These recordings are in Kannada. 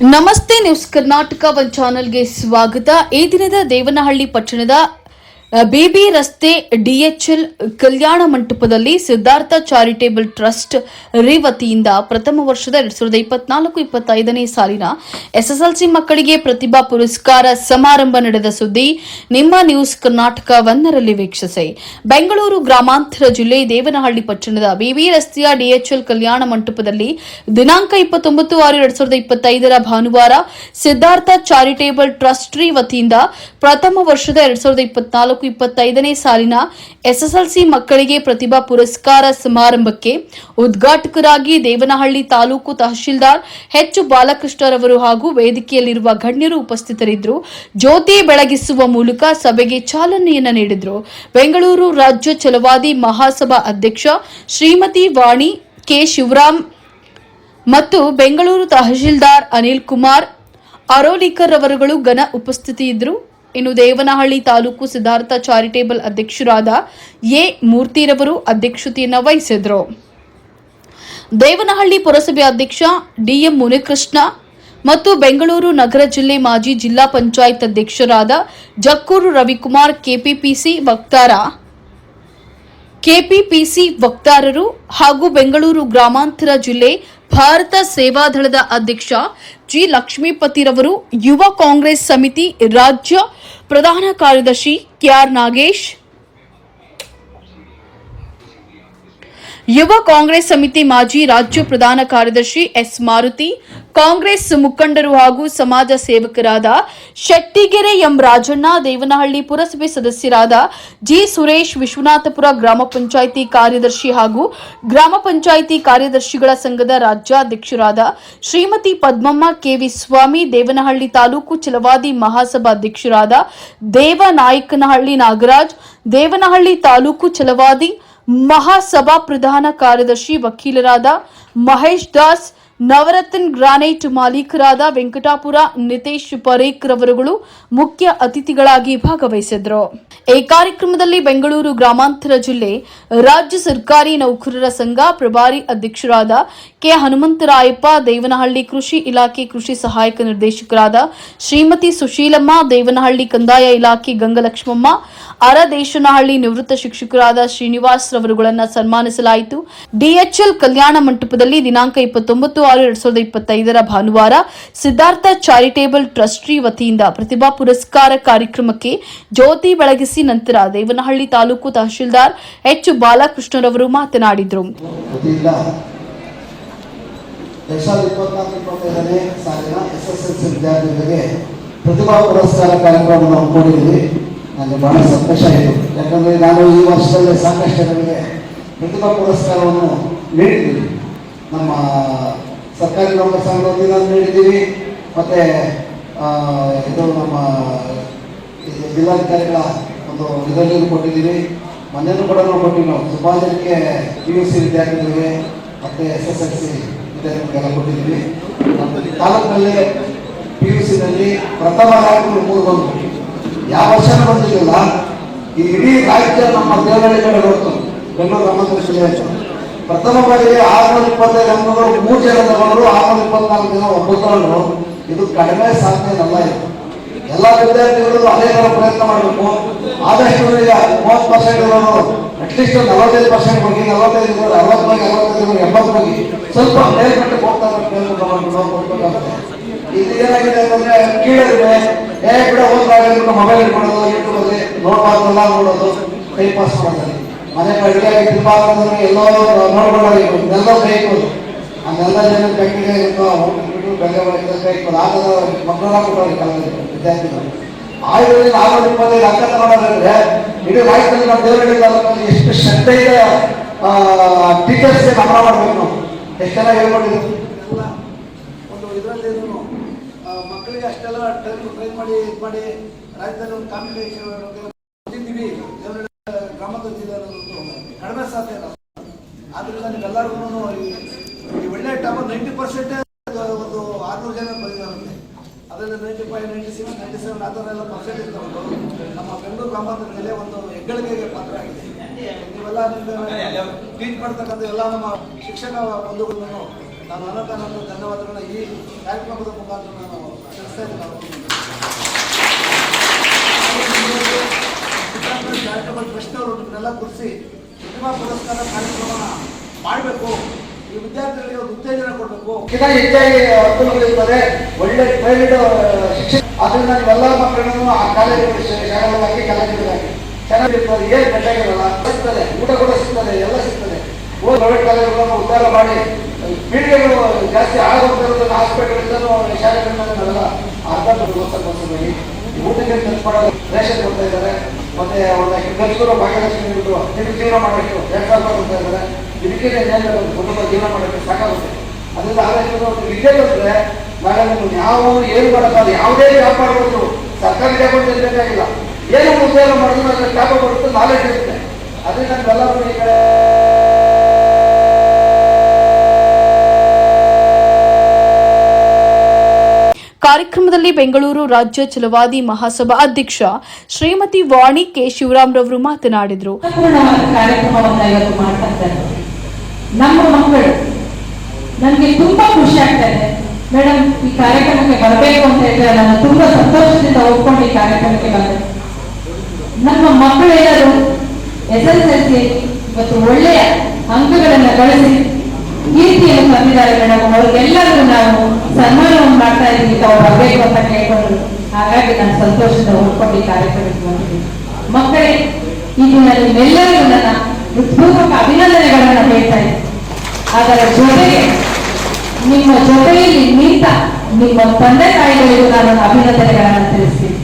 ನಮಸ್ತೆ ನ್ಯೂಸ್ ಕರ್ನಾಟಕ ಒನ್ ಚಾನೆಲ್ಗೆ ಸ್ವಾಗತ. ಈ ದಿನದ ದೇವನಹಳ್ಳಿ ಪಟ್ಟಣದ ಬೇಬಿ ರಸ್ತೆ ಡಿಎಚ್ಎಲ್ ಕಲ್ಯಾಣ ಮಂಟಪದಲ್ಲಿ ಸಿದ್ಧಾರ್ಥ ಚಾರಿಟೇಬಲ್ ಟ್ರಸ್ಟ್ ರಿ ವತಿಯಿಂದ ಪ್ರಥಮ ವರ್ಷದ ಎರಡ್ ಸಾವಿರದ ಇಪ್ಪತ್ನಾಲ್ಕು, ಇಪ್ಪತ್ತೈದನೇ ಸಾಲಿನ ಎಸ್ಎಸ್ಎಲ್ಸಿ ಮಕ್ಕಳಿಗೆ ಪ್ರತಿಭಾ ಪುರಸ್ಕಾರ ಸಮಾರಂಭ ನಡೆದ ಸುದ್ದಿ ನಿಮ್ಮ ನ್ಯೂಸ್ ಕರ್ನಾಟಕ ಒಂದರಲ್ಲಿ ವೀಕ್ಷಿಸಿ. ಬೆಂಗಳೂರು ಗ್ರಾಮಾಂತರ ಜಿಲ್ಲೆ ದೇವನಹಳ್ಳಿ ಪಟ್ಟಣದ ಬಿಬಿ ರಸ್ತೆಯ ಡಿಎಚ್ಎಲ್ ಕಲ್ಯಾಣ ಮಂಟಪದಲ್ಲಿ ದಿನಾಂಕ ಇಪ್ಪತ್ತೊಂಬತ್ತು ಆರು ಎರಡ್ ಸಾವಿರದ ಇಪ್ಪತ್ತೈದರ ಭಾನುವಾರ ಸಿದ್ಧಾರ್ಥ ಚಾರಿಟೇಬಲ್ ಟ್ರಸ್ಟ್ ರಿ ವತಿಯಿಂದ ಪ್ರಥಮ ವರ್ಷದ ಎರಡ್ ಸಾವಿರದ ಇಪ್ಪತ್ನಾಲ್ಕು ಇಪ್ಪತ್ತೈದನೇ ಸಾಲಿನ ಎಸ್ಎಸ್ಎಲ್ಸಿ ಮಕ್ಕಳಿಗೆ ಪ್ರತಿಭಾ ಪುರಸ್ಕಾರ ಸಮಾರಂಭಕ್ಕೆ ಉದ್ಘಾಟಕರಾಗಿ ದೇವನಹಳ್ಳಿ ತಾಲೂಕು ತಹಶೀಲ್ದಾರ್ ಎಚ್ ಬಾಲಕೃಷ್ಣರವರು ಹಾಗೂ ವೇದಿಕೆಯಲ್ಲಿರುವ ಗಣ್ಯರು ಉಪಸ್ಥಿತರಿದ್ದರು. ಜ್ಯೋತಿ ಬೆಳಗಿಸುವ ಮೂಲಕ ಸಭೆಗೆ ಚಾಲನೆಯನ್ನ ನೀಡಿದರು. ಬೆಂಗಳೂರು ರಾಜ್ಯ ಛಲವಾದಿ ಮಹಾಸಭಾ ಅಧ್ಯಕ್ಷ ಶ್ರೀಮತಿ ವಾಣಿ ಕೆ ಶಿವರಾಮ್ ಮತ್ತು ಬೆಂಗಳೂರು ತಹಶೀಲ್ದಾರ್ ಅನಿಲ್ ಕುಮಾರ್, ಅರೋಲಿಕರ್ ಅವರುಗಳು ಘನ ಉಪಸ್ಥಿತಿ ಇದ್ದರು ಇನ್ನು ದೇವನಹಳ್ಳಿ ತಾಲೂಕು ಸಿದ್ಧಾರ್ಥ ಚಾರಿಟೇಬಲ್ ಅಧ್ಯಕ್ಷರಾದ ಎ ಮೂರ್ತಿರವರು ಅಧ್ಯಕ್ಷತೆಯನ್ನು ವಹಿಸಿದರು. ದೇವನಹಳ್ಳಿ ಪುರಸಭೆ ಅಧ್ಯಕ್ಷ ಡಿಎಂ ಮುನಿಕೃಷ್ಣ ಮತ್ತು ಬೆಂಗಳೂರು ನಗರ ಜಿಲ್ಲೆ ಮಾಜಿ ಜಿಲ್ಲಾ ಪಂಚಾಯತ್ ಅಧ್ಯಕ್ಷರಾದ ಜಕ್ಕೂರು ರವಿಕುಮಾರ್ ಕೆಪಿಪಿಸಿ ವಕ್ತಾರ. ಕೆಪಿಪಿಸಿ ವಕ್ತಾರರು ಹಾಗೂ ಬೆಂಗಳೂರು ಗ್ರಾಮಾಂತರ ಜಿಲ್ಲೆ ಭಾರತ ಸೇವಾದಳದ ಅಧ್ಯಕ್ಷ ಜಿ ಲಕ್ಷ್ಮೀಪತಿರವರು ಯುವ ಕಾಂಗ್ರೆಸ್ ಸಮಿತಿ ರಾಜ್ಯ ಪ್ರಧಾನ ಕಾರ್ಯದರ್ಶಿ ಕೆಆರ್ ನಾಗೇಶ್ ಯುವ ಕಾಂಗ್ರೆಸ್ ಸಮಿತಿ ಮಾಜಿ ರಾಜ್ಯ ಪ್ರಧಾನ ಕಾರ್ಯದರ್ಶಿ ಎಸ್ ಮಾರುತಿ, ಕಾಂಗ್ರೆಸ್ ಮುಖಂಡರು ಹಾಗೂ ಸಮಾಜ ಸೇವಕರಾದ ಶೆಟ್ಟಿಗೆರೆ ಎಂ ರಾಜಣ್ಣ, ದೇವನಹಳ್ಳಿ ಪುರಸಭೆ ಸದಸ್ಯರಾದ ಜಿ ಸುರೇಶ್, ವಿಶ್ವನಾಥಪುರ ಗ್ರಾಮ ಪಂಚಾಯಿತಿ ಕಾರ್ಯದರ್ಶಿ ಹಾಗೂ ಗ್ರಾಮ ಪಂಚಾಯಿತಿ ಕಾರ್ಯದರ್ಶಿಗಳ ಸಂಘದ ರಾಜ್ಯಾಧ್ಯಕ್ಷರಾದ ಶ್ರೀಮತಿ ಪದ್ಮಮ್ಮ ಕೆವಿ ಸ್ವಾಮಿ ದೇವನಹಳ್ಳಿ ತಾಲೂಕು ಚಲವಾದಿ ಮಹಾಸಭಾ ಅಧ್ಯಕ್ಷರಾದ ದೇವನಾಯಕನಹಳ್ಳಿ ನಾಗರಾಜ್, ದೇವನಹಳ್ಳಿ ತಾಲೂಕು ಛಲವಾದಿ ಮಹಾಸಭಾ ಪ್ರಧಾನ ಕಾರ್ಯದರ್ಶಿ ವಕೀಲರಾದ ಮಹೇಶ್ ದಾಸ್ ನವರತ್ನ ಗ್ರಾನೈಟ್ ಮಾಲೀಕರಾದ ವೆಂಕಟಾಪುರ ನಿತೇಶ್ ಪರೇಖ್ ರವರುಗಳು ಮುಖ್ಯ ಅತಿಥಿಗಳಾಗಿ ಭಾಗವಹಿಸಿದ್ರು ಈ ಕಾರ್ಯಕ್ರಮದಲ್ಲಿ ಬೆಂಗಳೂರು ಗ್ರಾಮಾಂತರ ಜಿಲ್ಲೆ ರಾಜ್ಯ ಸರ್ಕಾರಿ ನೌಕರರ ಸಂಘ ಪ್ರಭಾರಿ ಅಧ್ಯಕ್ಷರಾದ ಕೆ ಹನುಮಂತರಾಯಪ್ಪ, ದೇವನಹಳ್ಳಿ ಕೃಷಿ ಇಲಾಖೆ ಕೃಷಿ ಸಹಾಯಕ ನಿರ್ದೇಶಕರಾದ ಶ್ರೀಮತಿ ಸುಶೀಲಮ್ಮ, ದೇವನಹಳ್ಳಿ ಕಂದಾಯ ಇಲಾಖೆ ಗಂಗಲಕ್ಷ್ಮಮ್ಮ ಅರದೇಶನಹಳ್ಳಿ ನಿವೃತ್ತ ಶಿಕ್ಷಕರಾದ ಶ್ರೀನಿವಾಸ್ ರವರುಗಳನ್ನು ಸನ್ಮಾನಿಸಲಾಯಿತು. ಡಿಎಚ್ಎಲ್ ಕಲ್ಯಾಣ ಮಂಟಪದಲ್ಲಿ ದಿನಾಂಕ ಇಪ್ಪತ್ತೊಂಬತ್ತು ಆರು ಎರಡ್ ಸಾವಿರದ ಇಪ್ಪತ್ತೈದರ ಭಾನುವಾರ ಸಿದ್ಧಾರ್ಥ ಚಾರಿಟೇಬಲ್ ಟ್ರಸ್ಟಿ ವತಿಯಿಂದ ಪ್ರತಿಭಾ ಪುರಸ್ಕಾರ ಕಾರ್ಯಕ್ರಮಕ್ಕೆ ಜ್ಯೋತಿ ಬೆಳಗಿಸಿ ನಂತರ ದೇವನಹಳ್ಳಿ ತಾಲೂಕು ತಹಶೀಲ್ದಾರ್ ಎಚ್ ಬಾಲಕೃಷ್ಣರವರು ಮಾತನಾಡಿದರು. ಪ್ರತಿಭಾ ಪುರಸ್ಕಾರ ಕಾರ್ಯಕ್ರಮವನ್ನು ಹಮ್ಮಿಕೊಂಡಿದ್ದೀವಿ. ನನಗೆ ಬಹಳ ಸಂತೋಷ ಆಯಿತು. ಯಾಕಂದರೆ ನಾನು ಈ ವರ್ಷದಲ್ಲಿ ಸಾಕಷ್ಟು ಜನರಿಗೆ ಪ್ರತಿಭಾ ಪುರಸ್ಕಾರವನ್ನು ನೀಡಿದ್ದೀವಿ ನಮ್ಮ ಸರ್ಕಾರಿ ನೌಕರ ಸಂಘದ ವತಿಯಿಂದ ನೀಡಿದ್ದೀವಿ. ಮತ್ತು ಇದು ನಮ್ಮ ಜಿಲ್ಲಾಧಿಕಾರಿಗಳ ಒಂದು ಇದರಲ್ಲಿ ಕೊಟ್ಟಿದ್ದೀವಿ. ಮನೆಯನ್ನು ಕೂಡ ನಾವು ಕೊಟ್ಟಿವಿ ನಾವು ಜನಕ್ಕೆ ಪಿ ಯು ಸಿ ವಿದ್ಯಾರ್ಥಿಗಳಿಗೆ ಮತ್ತು ಎಸ್ ಎಸ್ ಎಲ್ ಸಿ ವಿದ್ಯಾರ್ಥಿಗಳಿಗೆಲ್ಲ ಕೊಟ್ಟಿದ್ದೀವಿ. ತಾಲೂಕಿನಲ್ಲಿ ಪಿ ಯು ಸಿನಲ್ಲಿ ಪ್ರಥಮ ರ್ಯಾಂಕ್ ಮೂರು ಬಂದು ಯಾವ ವರ್ಷ ಬಂದಿರಲಿಲ್ಲ ಈ ಇಡೀ ರಾಜ್ಯ ನಮ್ಮ ದೇವಾಲಯ ಕಡೆ ಹೊರತು ಬೆಂಗಳೂರು ಗ್ರಾಮಾಂತರ ಪ್ರಥಮ ಬಾರಿಗೆ ಆರುನೂರ ಇಪ್ಪತ್ತೈದು ಅಂಕಗಳು, ಮೂರು ಜನ ತಗೊಂಡ್ರು ಆರುನೂರ ಇಪ್ಪತ್ನಾಲ್ಕು ಜನ ಒಬ್ಬರು ತಗೊಂಡ್ರು ಇದು ಕಡಿಮೆ ಸಾಧನೆಯಲ್ಲ ಇದು. ಎಲ್ಲ ವಿದ್ಯಾರ್ಥಿಗಳು ಅದೇ ಥರ ಪ್ರಯತ್ನ ಮಾಡಬೇಕು. ಆದಷ್ಟು ಮೂವತ್ತು ಪರ್ಸೆಂಟ್ ಇರೋರು ಅಟ್ಲೀಸ್ಟ್ ನಲವತ್ತೈದು ಪರ್ಸೆಂಟ್ ಹೋಗಿ ನಲವತ್ತೈದು ಇರೋರು ಅರವತ್ತು ಬಗ್ಗೆ, ಅರವತ್ತೈದು ಇರೋರು ಎಂಬತ್ತು ಬಗ್ಗೆ ಸ್ವಲ್ಪ ಮೇಲ್ಮಟ್ಟಕ್ಕೆ ಹೋಗ್ತಾ ಇರೋ ನಾವು ಕೊಡ್ಬೇಕಾಗುತ್ತೆ. ಇದು ಏನಾಗಿದೆ ಅಂತಂದ್ರೆ ಕೀಳಿದ್ರೆ ಏ ಬಿಡ ಓದ್ಬಾರ್ದು ಮೊಬೈಲ್ ಇಟ್ಕೊಳ್ಳೋದು ಯೂಟ್ಯೂಬಲ್ಲಿ ನೋಡ್ಬಾರ್ದು ನೋಡೋದು ಟೈಮ್ ಪಾಸ್ ಮಾಡೋದು. ಮನೆ ಅಡುಗೆ ತಿನ್ಬಾರ್ದು ಎಲ್ಲೋ ನೋಡ್ಕೊಳ್ಳೋದು ಇದೆಲ್ಲ ಬೇಕು ಅದೆಲ್ಲ ಜನ ಕಟ್ಟಿಗೆ ಹೋಗ್ಬಿಟ್ಟು ಬೆಲೆ ಬೇಕು ಆದ ಮಕ್ಕಳ ಕೊಟ್ಟವ್ರಿಗೆ ಕಾಲೇಜ್ ವಿದ್ಯಾರ್ಥಿಗಳು. ಆಯುರ್ವೇದ ಆರು ಇಪ್ಪತ್ತೈದು ಅಂಕ ತಗೊಂಡ್ರೆ ಇಡೀ ರಾಜ್ಯದಲ್ಲಿ ನಮ್ಮ ಎಷ್ಟು ಶ್ರದ್ಧೆ ಇದೆ ಟೀಚರ್ಸ್ಗೆ ಮಾಡಬೇಕು ನಾವು. ಎಷ್ಟು ಒಂದು ಇದರಲ್ಲಿ ಮಕ್ಕಳಿಗೆ ಅಷ್ಟೆಲ್ಲ ಟ್ರೈನ್ ಟ್ರೈನ್ ಮಾಡಿ, ಇದು ಮಾಡಿ ರಾಜ್ಯದಲ್ಲಿ ಒಂದು ಕಾಂಪಿಟೇಷನ್ ಓದಿದ್ದೀವಿ ದೇವರಳ್ಳಿ ಗ್ರಾಮಾಂತರ ಜಿಲ್ಲೆ ಅನ್ನೋದು ಕಡಿಮೆ ಸಾಧ್ಯ ಇಲ್ಲ. ಆದ್ರಿಂದ ನೀವೆಲ್ಲರಿಗೂ ಈ ಒಳ್ಳೆ ಟಾಪ್ ನೈಂಟಿ ಪರ್ಸೆಂಟ್ ಒಂದು ಆರ್ನೂರು ಜನ ಬಂದಿದ್ದಾರಂತೆ ಅದರಿಂದ ninety five ninety six ninety seven ಆ ಥರ ಎಲ್ಲ ಪರ್ಸೆಂಟ್ ಇತ್ತು ನಮ್ಮ ಬೆಂಗಳೂರು ಗ್ರಾಮಾಂತರ ಮೇಲೆ ಒಂದು ಹೆಗ್ಗಳಿಕೆಗೆ ಪಾತ್ರ ಆಗಿದೆ. ನೀವೆಲ್ಲ ಟ್ವೀಟ್ ಮಾಡ್ತಕ್ಕಂಥ ಎಲ್ಲ ನಮ್ಮ ಶಿಕ್ಷಕ ಬಂಧುಗಳನ್ನು ನಾನು ಅನಂತ ಧನ್ಯವಾದಗಳನ್ನ ಈ ಕಾರ್ಯಕ್ರಮದ ಮುಖಾಂತರ ನಾನು ತಿಳಿಸ್ತಾ ಇದ್ದೀನಿ. ಟ್ರಸ್ಟ್ ಅವರು ಕುರಿಸಿ ಪ್ರತಿಭಾ ಪುರಸ್ಕಾರ ಕಾರ್ಯಕ್ರಮ ಮಾಡಬೇಕು. ಈ ವಿದ್ಯಾರ್ಥಿಗಳಿಗೆ ಒಂದು ಉತ್ತೇಜನ ಕೊಡಬೇಕು. ಹೆಚ್ಚಾಗಿ ಅನುಕೂಲಗಳಿರ್ತದೆ ಒಳ್ಳೆ ಪ್ರೈವೇಟ್ ಶಿಕ್ಷಣ ಅದರಿಂದ ನೀವೆಲ್ಲ ಮಕ್ಕಳನ್ನು ಆ ಕಾಲೇಜು ಶಾಲೆಗಳಾಗಿ ಕಾಲೇಜುಗಳಾಗಿ ಚೆನ್ನಾಗಿರ್ತದೆ ಏನು ಬೆಟ್ಟಾಗಿರಲ್ಲ ಸಿಗ್ತದೆ. ಊಟ ಕೂಡ ಸಿಗ್ತದೆ, ಎಲ್ಲ ಸಿಗ್ತದೆ. ಪ್ರೈವೇಟ್ ಕಾಲೇಜುಗಳನ್ನು ಉದ್ದಾರ ಮಾಡಿ. ಪೀಳಿಗೆಗಳು ಜಾಸ್ತಿ ಆಗೋಗ್ತಿರೋದನ್ನ ಹಾಸ್ಪಿಟಲ್ ಶಾಲೆಗಳಿಂದ ನಾವೆಲ್ಲ ಅರ್ಧ ಊಟಕ್ಕೆ ಖರ್ಚು ಮಾಡೋದು ಮತ್ತೆ ಅವ್ರನ್ನ ಖರ್ಚು ಭಾಗ್ಯಲಕ್ಷ್ಮಿ ಬಿಟ್ಟು ತಿರುಗಿ ಜೀವನ ಮಾಡಬೇಕು ಎರಡು ಸಾವಿರ ರೂಪಾಯಿ ಕೊಡ್ತಾ ಇದ್ದಾರೆ. ಇದಕ್ಕೆ ನೇರ ಒಂದು ಕುಟುಂಬ ಜೀವನ ಮಾಡೋಕ್ಕೆ ಸಾಕಾಗುತ್ತೆ. ಅದರಿಂದ ಆಲೋಚನೆ ಒಂದು ವಿದ್ಯೆ ಬಂದ್ರೆ ನಾಳೆ ನಿಮ್ಗೆ ಯಾವ ಏನು ಮಾಡೋಕ್ಕಾಗಲ್ಲ ಯಾವುದೇ ವ್ಯಾಪಾರ ಮಾಡ್ಬೋದು ಸರ್ಕಾರಿ ಜಾಬ್ ಅಂತ ಬೇಕಾಗಿಲ್ಲ ಏನು ಉದ್ಯೋಗ ಮಾಡಿದ್ರು ಅದರ ಜಾಬ್ ಬರುತ್ತೆ ನಾಲೆಜ್ ಇರುತ್ತೆ. ಅದರಿಂದ ನಾವೆಲ್ಲರೂ ಈ ಕಡೆ ಕಾರ್ಯಕ್ರಮದಲ್ಲಿ ಬೆಂಗಳೂರು ರಾಜ್ಯ ಚಲವಾದಿ ಮಹಾಸಭಾ ಅಧ್ಯಕ್ಷ ಶ್ರೀಮತಿ ವಾಣಿ ಕೆ. ಶಿವರಾಮ್ ರವರು ಮಾತನಾಡಿದರು. ನಮ್ಮ ಮಕ್ಕಳು ನನಗೆ ತುಂಬಾ ಖುಷಿ ಆಗ್ತಾ ಇದೆ. ಮೇಡಮ್, ಈ ಕಾರ್ಯಕ್ರಮಕ್ಕೆ ಬರಬೇಕು ಅಂತ ಹೇಳಿದ್ರೆ ನಾನು ತುಂಬಾ ಸಂತೋಷದಿಂದ ಒಪ್ಕೊಂಡು ಈ ಕಾರ್ಯಕ್ರಮಕ್ಕೆ ಬಂದೆ. ನಮ್ಮ ಮಕ್ಕಳೆಲ್ಲರೂ ಎಸ್ ಎಸ್ ಎಲ್ ಸಿ ಇವತ್ತು ಒಳ್ಳೆಯ ಅಂಕಗಳನ್ನ ಗಳಿಸಿ ಕೀರ್ತಿಯನ್ನು ತಂದಿದ್ದಾರೆ ಮೇಡಮ್ ಅವ್ರಿಗೆಲ್ಲರಿಗೂ ನಾವು ಸನ್ಮಾನವನ್ನು ಮಾಡ್ತಾ ಇದ್ದೀವಿ ತಾವು ಬರಬೇಕು ಅಂತ ಕೇಳಿಕೊಂಡು ಹಾಗಾಗಿ ನಾನು ಸಂತೋಷದ ಒಪ್ಕೊಂಡು ಈ ಕಾರ್ಯಕ್ರಮಕ್ಕೆ ಬಂದಿದ್ದೀನಿ. ಮಕ್ಕಳೇ ಈಗ ನಾನು ನಿಮ್ಮೆಲ್ಲರಿಗೂ ನನ್ನ ಹೃತ್ಪೂರ್ವಕ ಅಭಿನಂದನೆಗಳನ್ನು ಹೇಳ್ತಾ ಇದ್ದೀನಿ. ಅದರ ಜೊತೆಗೆ ನಿಮ್ಮ ಜೊತೆಯಲ್ಲಿ ನಿಂತ ನಿಮ್ಮ ತಂದೆ ತಾಯಿಗಳಿಗೂ ನಾನು ಅಭಿನಂದನೆಗಳನ್ನು ತಿಳಿಸ್ತೀನಿ.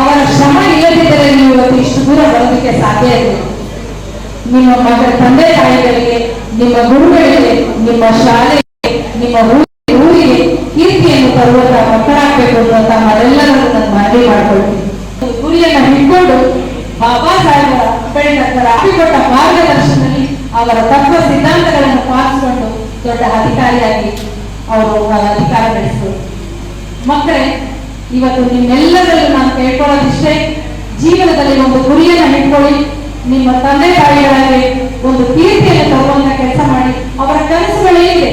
ಅವರ ಶ್ರಮ ಇಲ್ಲದಿದ್ದರೆ ನೀವು ಇವತ್ತು ಇಷ್ಟು ದೂರ ಬರೋದಕ್ಕೆ ಸಾಧ್ಯ ಇದೆ ನಿಮ್ಮ ಮಗಳ ತಂದೆ ತಾಯಿಗಳಿಗೆ ನಿಮ್ಮ ಗುರುಗಳಿಗೆ, ನಿಮ್ಮ ಶಾಲೆಗೆ, ನಿಮ್ಮ ಊರಿ- ಊರಿಗೆ ಕೀರ್ತಿಯನ್ನು ತರುವಂತಹ ಮಕ್ಕಳಾಗಬೇಕು ಅಂತ ನಾವೆಲ್ಲರೂ ನಾನು ಮನವಿ ಮಾಡ್ಕೊಳ್ತೀನಿ. ಗುರಿಯನ್ನು ಹಿಡ್ಕೊಂಡು ಬಾಬಾ ಸಾಹೇಬರ ಅಂಬೇಡ್ಕರ್ ಮಾರ್ಗದರ್ಶನದಲ್ಲಿ ಅವರ ತತ್ವ ಸಿದ್ಧಾಂತಗಳನ್ನು ಪಾಲಿಸಿಕೊಂಡು ದೊಡ್ಡ ಅಧಿಕಾರಿಯಾಗಿ ಅವರು ಅಧಿಕಾರ ನಡೆಸಿದರು. ಮಕ್ಕಳೇ, ಇವತ್ತು ನಿಮ್ಮೆಲ್ಲರಲ್ಲೂ ನಾನು ಕೇಳ್ಕೊಳ್ಳೋದಿಷ್ಟೇ, ಜೀವನದಲ್ಲಿ ಒಂದು ಗುರಿಯನ್ನ ಹಿಡ್ಕೊಳ್ಳಿ. ನಿಮ್ಮ ತಂದೆ ತಾಯಿಗಳಿಗೆ ಒಂದು ಕೀರ್ತಿಯನ್ನು ತರುವಂತ ಕೆಲಸ ಮಾಡಿ, ಅವರ ಕನಸುಗಳು ಏನಿದೆ?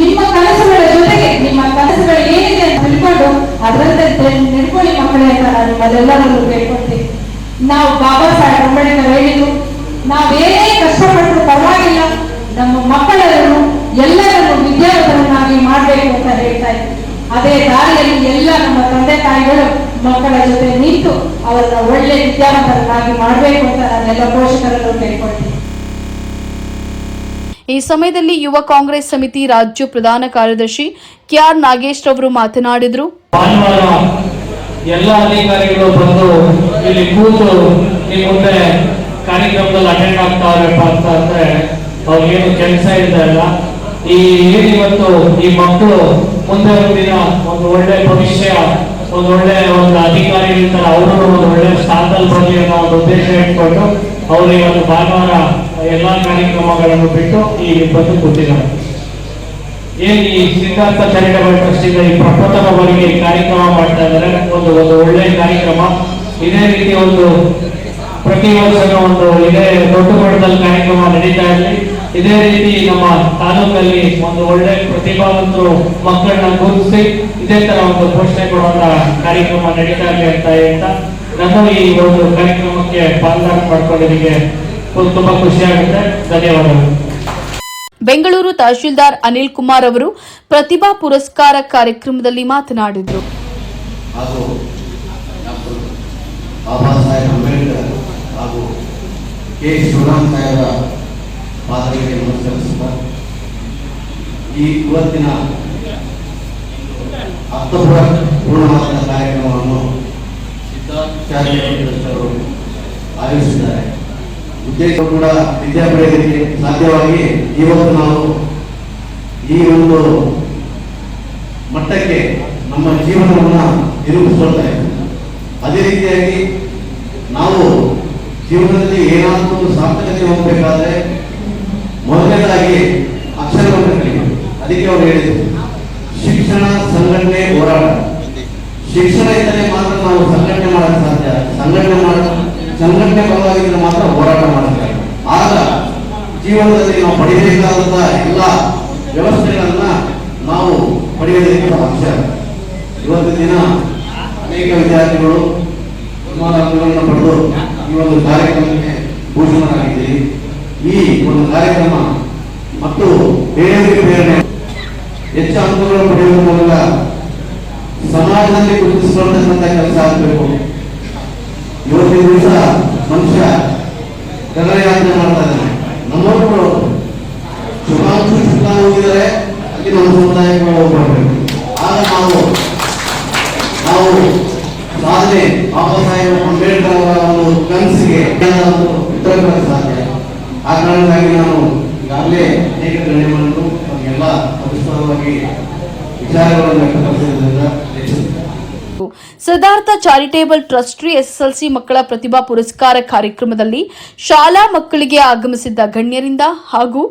ನಿಮ್ಮ ಕನಸುಗಳ ಜೊತೆಗೆ ನಿಮ್ಮ ಕನಸುಗಳು ಏನಿದೆ ಅಂತ ತಿಳ್ಕೊಂಡು ಅದರಂತೆ ನಡ್ಕೊಳ್ಳಿ ಮಕ್ಕಳೇ ಅಂತ ನಾನು ನಿಮ್ಮಲ್ಲೆಲ್ಲರಲ್ಲೂ ಕೇಳ್ಕೊಳ್ತೀನಿ. ನಾವು ಬಾಬಾ ಸಾಹೇಬ್ ಅಂಬೇಡ್ಕರ್ ಹೇಳಿದ್ರು ನಾವೇನೇ ಕಷ್ಟಪಟ್ಟರು ಪರವಾಗಿಲ್ಲ, ನಮ್ಮ ಮಕ್ಕಳನ್ನು ಎಲ್ಲರನ್ನು ವಿದ್ಯಾವಂತರನ್ನಾಗಿ ಮಾಡಬೇಕು ಅಂತ ಹೇಳ್ತಾ ಇದ್ರು ಅದೇ ದಾರಿಯಲ್ಲಿ ಎಲ್ಲ ನಮ್ಮ ತಂದೆ ತಾಯಿಗಳು ಮಕ್ಕಳ ಜೊತೆ ನಿಂತು ಅವರನ್ನ ಒಳ್ಳೆ ವಿದ್ಯಾವಂತರನ್ನಾಗಿ ಮಾಡಬೇಕು ಅಂತ ನಾನೆಲ್ಲ ಪೋಷಕರನ್ನು ಕೇಳ್ಕೊಳ್ತೀನಿ. ಈ ಸಮಯದಲ್ಲಿ ಯುವ ಕಾಂಗ್ರೆಸ್ ಸಮಿತಿ ರಾಜ್ಯ ಪ್ರಧಾನ ಕಾರ್ಯದರ್ಶಿ ಕೆಆರ್ ನಾಗೇಶ್ ಅವರು ಮಾತನಾಡಿದರು. ಎಲ್ಲಾ ಅಧಿಕಾರಿಗಳು ಬಂದು ಇಲ್ಲಿ ಕೂತು ನಿಮ್ಮ ಮುಂದೆ ಕಾರ್ಯಕ್ರಮದಲ್ಲಿ ಅಟೆಂಡ್ ಆಗ್ತಾವ್ರಪ್ಪ ಅಂತ ಅಂದ್ರೆ ಅವ್ರಿಗೇನು ಕೆಲಸ ಇಲ್ಲ ಈ ಏನಿವತ್ತು ಈ ಮಕ್ಕಳು ಮುಂದೆ ಒಂದು ದಿನ ಒಂದು ಒಳ್ಳೆ ಭವಿಷ್ಯ, ಒಂದು ಒಳ್ಳೆ ಒಂದು ಅಧಿಕಾರಿ ಇರ್ತಾರೆ ಅವರು ಒಂದು ಒಳ್ಳೆ ಸ್ಥಾನದಲ್ಲಿ ಬರಲಿ ಅನ್ನೋ ಒಂದು ಉದ್ದೇಶ ಇಟ್ಕೊಂಡು ಅವರು ಇವತ್ತು ಭಾನುವಾರ ಎಲ್ಲಾ ಕಾರ್ಯಕ್ರಮಗಳನ್ನು ಬಿಟ್ಟು ಈ ಬಂದು ಕೂತಿದ್ದಾರೆ. ಏನ್ ಈ ಸಿದ್ಧಾರ್ಥ ಚಾರಿಟಬಲ್ ಟ್ರಸ್ಟ್ ಇಂದ ಈ ಕಾರ್ಯಕ್ರಮ ಮಾಡ್ತಾ ಇದ್ದಾರೆ? ಒಂದು ಒಂದು ಒಳ್ಳೆ ಕಾರ್ಯಕ್ರಮ. ಇದೇ ರೀತಿ ಒಂದು ಪ್ರತಿ ವರ್ಷನೂ ಒಂದು ಇದೇ ದೊಡ್ಡ ಮಟ್ಟದಲ್ಲಿ ಕಾರ್ಯಕ್ರಮ ನಡೀತಾ ಇರಲಿ. ಇದೇ ರೀತಿ ನಮ್ಮ ತಾಲೂಕಲ್ಲಿ ಒಂದು ಒಳ್ಳೆ ಪ್ರತಿಭಾವಂತರು ಮಕ್ಕಳನ್ನ ಗುರುತಿಸಿ ಇದೇ ತರ ಒಂದು ಪೋಷಣೆ ಕೊಡುವಂತ ಕಾರ್ಯಕ್ರಮ ನಡೀತಾ ಇರಲಿ ಅಂತ ಹೇಳ್ತಾ ನಾನು ಈ ಒಂದು ಕಾರ್ಯಕ್ರಮಕ್ಕೆ ಪಾಲ್ದಾರ ಮಾಡ್ಕೊಂಡಿದ್ದಕ್ಕೆ ತುಂಬಾ ಖುಷಿ ಆಗುತ್ತೆ ಧನ್ಯವಾದಗಳು ಬೆಂಗಳೂರು ತಹಶೀಲ್ದಾರ್ ಅನಿಲ್ ಕುಮಾರ್ ಅವರು ಪ್ರತಿಭಾ ಪುರಸ್ಕಾರ ಕಾರ್ಯಕ್ರಮದಲ್ಲಿ ಮಾತನಾಡಿದರು. ಹಾಗೂ ಬಾಬಾ ಸಾಹೇಬ್ ಅಂಬೇಡ್ಕರ್ ಹಾಗೂ ಕೆ ಶಿವರಾಮ್ ಸಾಹೇಬರ ಪಾದಗಳಿಗೆ ನಮಸ್ಕರಿಸುತ್ತಾ ಈ ಇವತ್ತಿನ ಅಕ್ಟೋಬರ್ ಪೂರ್ಣವಾದ ಕಾರ್ಯಕ್ರಮವನ್ನು ಟ್ರಸ್ಟರು ಆಯೋಜಿಸಿದ್ದಾರೆ. ಉದ್ದೇಶ ಕೂಡ ವಿದ್ಯಾಭ್ಯಾಸಕ್ಕೆ ಸಾಧ್ಯವಾಗಿ ಇವತ್ತು ನಾವು ಈ ಒಂದು ಮಟ್ಟಕ್ಕೆ ನಮ್ಮ ಜೀವನವನ್ನು ನಿರೂಪಿಸ್ಕೊಳ್ತಾ ಇದ್ದೀವಿ. ಅದೇ ರೀತಿಯಾಗಿ ನಾವು ಜೀವನದಲ್ಲಿ ಏನಾದರೂ ಒಂದು ಸಾರ್ಥಕತೆ ಹೋಗಬೇಕಾದ್ರೆ ಮೊದಲನೇದಾಗಿ ಅಕ್ಷರವನ್ನು ಕಲಿಬೇಕು ಅದಕ್ಕೆ ಅವರು ಹೇಳಿದರು. ಶಿಕ್ಷಣ ಸಂಘಟನೆ ಹೋರಾಟ. ಶಿಕ್ಷಣ ಇದ್ದರೆ ಮಾತ್ರ ನಾವು ಸಂಘಟನೆ ಮಾಡಕ್ಕೆ ಸಾಧ್ಯ. ಸಂಘಟನೆ ಮಾಡ ಸಂಘಟನೆ ಪರವಾಗಿದ್ರೆ ಮಾತ್ರ ಹೋರಾಟ ಮಾಡಕ್ಕೆ ಆಗ ಜೀವನದಲ್ಲಿ ನಾವು ಪಡೆಯಬೇಕಾದಂತಹ ಎಲ್ಲ ವ್ಯವಸ್ಥೆಗಳನ್ನ ನಾವು ಪಡೆಯೋದಕ್ಕೆ ಅಂಶ ಇವತ್ತು ದಿನ ಅನೇಕ ವಿದ್ಯಾರ್ಥಿಗಳು ಸನ್ಮಾನಗಳನ್ನು ಪಡೆದು ಈ ಒಂದು ಕಾರ್ಯಕ್ರಮಕ್ಕೆ ಭೂಷಣರಾಗಿದ್ದೀರಿ. ಈ ಒಂದು ಕಾರ್ಯಕ್ರಮ ಮತ್ತು ಬೇರೆಯವರಿಗೆ ಪ್ರೇರಣೆ. ಹೆಚ್ಚು ಅಂಕಗಳನ್ನು ಪಡೆಯುವ ಮೂಲಕ ಸಮಾಜದಲ್ಲಿ ಗುರುತಿಸಿಕೊಳ್ತಕ್ಕಂಥ ಕೆಲಸ ಆಗಬೇಕು. ಇವತ್ತಿನ ದಿವಸ ಮನುಷ್ಯ ಗಗನಯಾತ್ರೆ ಮಾಡ್ತಾ ಇದ್ದಾನೆ. ನಮ್ಮವರು ಶುಭಾಂಶ ಹೋಗಿದರೆ ಅಲ್ಲಿ ನಮ್ಮ ಸಮುದಾಯಗಳು ಹೋಗ್ಬರ್ಬೇಕು. ಆಗ ನಾವು ನಾವು ಸಾಧನೆ ಬಾಬಾ ಸಾಹೇಬ್ ಅಂಬೇಡ್ಕರ್ ಅವರ ಒಂದು ಕನಸಿಗೆ ಕೊಡಲು ಸಾಧ್ಯ. ಆ ಕಾರಣಕ್ಕಾಗಿ ನಾನು ಈಗಾಗಲೇ ಅನೇಕ ಗಣ್ಯಗಳನ್ನು ನಮಗೆಲ್ಲ ಪರಿಸರವಾಗಿ ವಿಚಾರಗಳನ್ನು ವ್ಯಕ್ತಪಡಿಸಿದ್ರಿಂದ ಹೆಚ್ಚು ಸಿದ್ಧಾರ್ಥ ಚಾರಿಟೇಬಲ್ ಟ್ರಸ್ಟ್ ಎಸ್ಎಸ್ಎಲ್ಸಿ ಮಕ್ಕಳ ಪ್ರತಿಭಾ ಪುರಸ್ಕಾರ ಕಾರ್ಯಕ್ರಮದಲ್ಲಿ ಶಾಲಾ ಮಕ್ಕಳಿಗೆ ಆಗಮಿಸಿದ್ದ ಗಣ್ಯರಿಂದ ಹಾಗೂ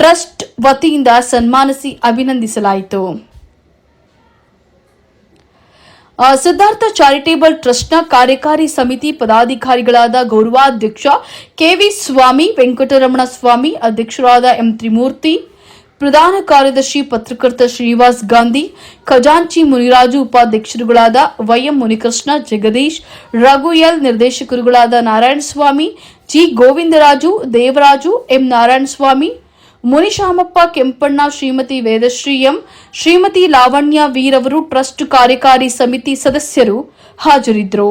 ಟ್ರಸ್ಟ್ ವತಿಯಿಂದ ಸನ್ಮಾನಿಸಿ ಅಭಿನಂದಿಸಲಾಯಿತು. ಸಿದ್ಧಾರ್ಥ ಚಾರಿಟೇಬಲ್ ಟ್ರಸ್ಟ್ನ ಕಾರ್ಯಕಾರಿ ಸಮಿತಿ ಪದಾಧಿಕಾರಿಗಳಾದ ಗೌರವಾಧ್ಯಕ್ಷ ಕೆವಿ ಸ್ವಾಮಿ, ವೆಂಕಟರಮಣ ಸ್ವಾಮಿ, ಅಧ್ಯಕ್ಷರಾದ ಎಂ ತ್ರಿಮೂರ್ತಿ ಪ್ರಧಾನ ಕಾರ್ಯದರ್ಶಿ ಪತ್ರಕರ್ತ ಶ್ರೀನಿವಾಸ್ ಗಾಂಧಿ, ಖಜಾಂಚಿ Muniraju ಉಪಾಧ್ಯಕ್ಷರುಗಳಾದ Y M Munikrishna, Jagadish, Raghu L ನಿರ್ದೇಶಕರುಗಳಾದ Narayanaswamy, G Govindaraju, Devaraju M Narayanaswamy, Munishamappa Kempanna, Shrimati Vedashree M, Shrimati Lavanya ವೀರವರು trust ಕಾರ್ಯಕಾರಿ ಸಮಿತಿ ಸದಸ್ಯರು ಹಾಜರಿದ್ದರು.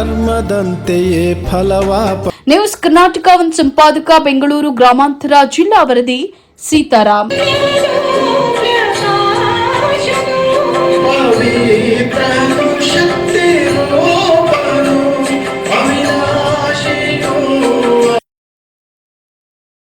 ಕರ್ಮದಂತೆಯೇ ಫಲವಾ ನ್ಯೂಸ್ ಕರ್ನಾಟಕ ಒಂದು ಸಂಪಾದಕ ಬೆಂಗಳೂರು ಗ್ರಾಮಾಂತರ ಜಿಲ್ಲಾ ವರದಿ ಸೀತಾರಾಮ್.